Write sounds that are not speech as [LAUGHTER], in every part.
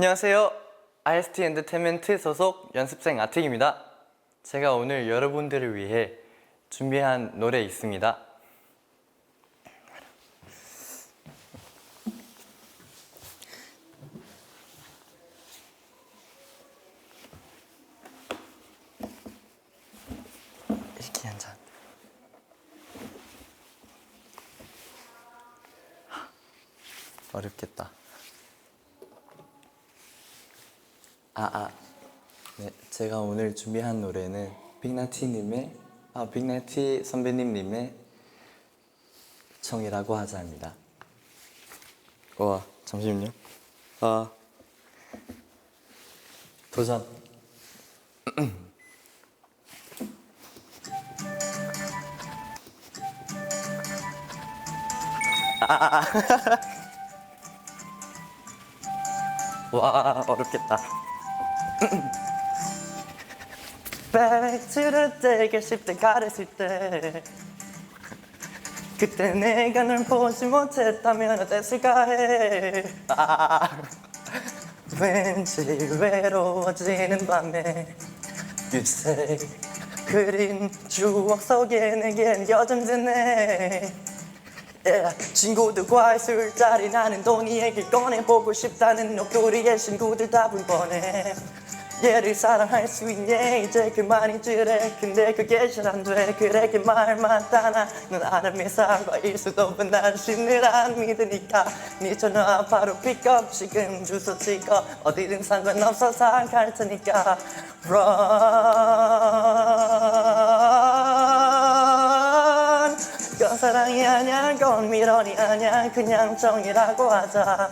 안녕하세요. IST 엔터테인먼트 소속 연습생 아틱입니다. 제가 오늘 여러분들을 위해 준비한 노래 있습니다. 어렵겠다. 아, 아. 네, 제가 오늘 준비한 노래는 빅나티님의, 아, 빅나티 선배님님의 청이라고 하자입니다. 와, 잠시만요. 아, 도전. [CLEARS THROAT] [LAUGHS] 와, 어렵겠다. Back to the day 결십 때 가렸을 때 그때 내가 널 보지 못했다면 어땠을까 해? 아, 왠지 외로워지는 밤에 say 그린 추억 속에 내겐 여전 드네. Yeah. 친구들과의 술자리 나는 돈이 얘기 꺼내 보고 싶다는 녹두리의 친구들 답은 뻔해 얘를 사랑할 수 있니? 이제 그만이지래. 근데 그게 잘 안 돼. 그래 그 말만 따나. 넌 아름이 사과일 수도 없는 당신을 안 믿으니까. 네 전화 바로 픽업. 지금 주소 찍어. 어디든 상관없어서 갈 테니까. Run. 그건 사랑이 아냐 그건 미련이 아냐 그냥 정이라고 하자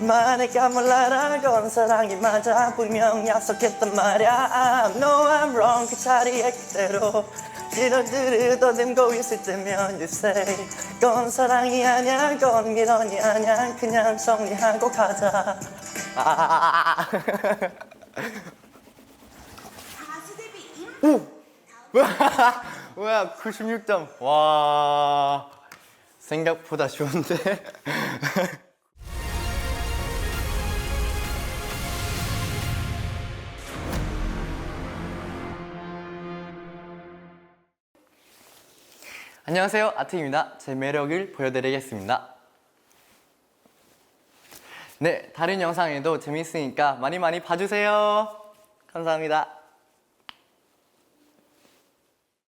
만약에 몰라라 건 사랑이 맞아 분명 약속했단 말야. No I'm wrong. 그 자리에 그대로 지러들을 더듬고 있을 때면 You say 건 사랑이 아냐 건 미련이 아냐 그냥 정리하고 가자. 아. 데뷔 임 [LAUGHS] 뭐야 96점. 와 생각보다 좋은데 [LAUGHS] 안녕하세요. 아트입니다. 제 매력을 보여드리겠습니다. 네 다른 영상에도 재밌으니까 많이 많이 봐주세요. 감사합니다